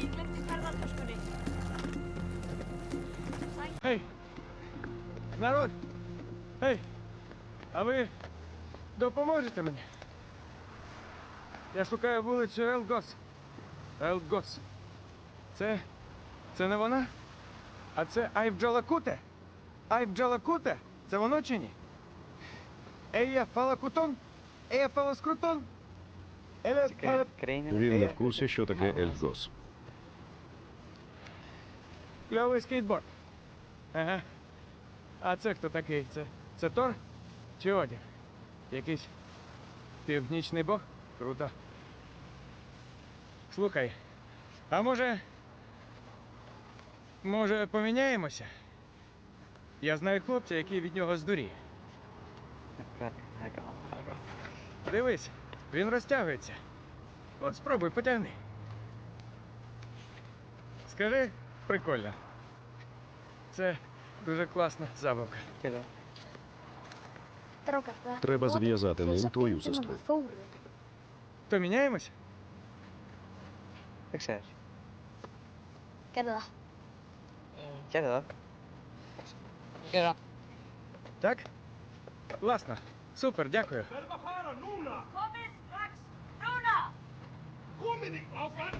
Ég glemti ferðartöskunni. Гей! Народ! Гей! А ви допоможете мені? Я шукаю вулицю Елгос. Елгос. Це. Це не вона? А це Айвджалакуте? Айвджалакуте? Це воно чи ні? Ея фалакутон? Ея фаласкрутон? Еле Чекай. Він не в курсі, що таке Ельгос. Кльовий скейтборд. Ага. А це хто такий? Це, це Тор? Чи Одін? Якийсь північний бог? Круто. Слухай, а може. Може, поміняємося? Я знаю хлопця, який від нього здуріє. Дивись, він розтягується. От спробуй, потягни. Скажи, прикольно. Це дуже класна забавка. Треба зв'язати ним твою сестру. То міняємось? Кидала. Дядо. Так? Класно. Супер, дякую. Komin strax núna! Komið áfram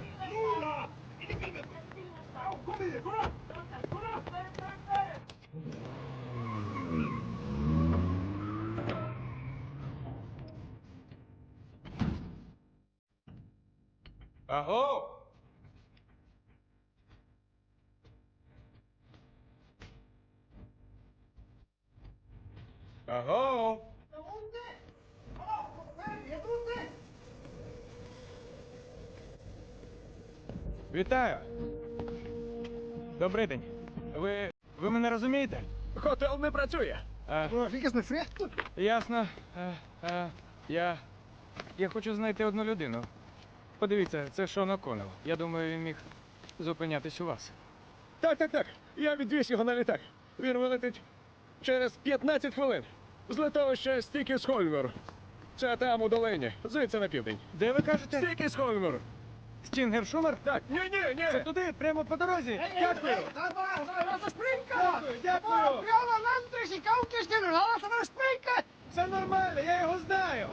núna! Inn í bílnum! Já, komið þið, kona! Kona! Аго! Аго! Вітаю! Добрий день. Ви. ви мене розумієте? Хотел не працює. А, ясно. А, а, я. Я хочу знайти одну людину. Подивіться, це Шон О'Коннелл. Я думаю, він міг зупинятись у вас. Так, так, так. Я відвіз його на літак. Він вилетить через 15 хвилин. З литовища Стікіс Хольмер. Це там у долині, звідси на південь. Де ви кажете? Стікіс Хольмер. Стінгер Шумер? Так, ні, ні, ні. Це туди, прямо по дорозі. Дякую. Дякую, дякую. Це нормально, я його знаю.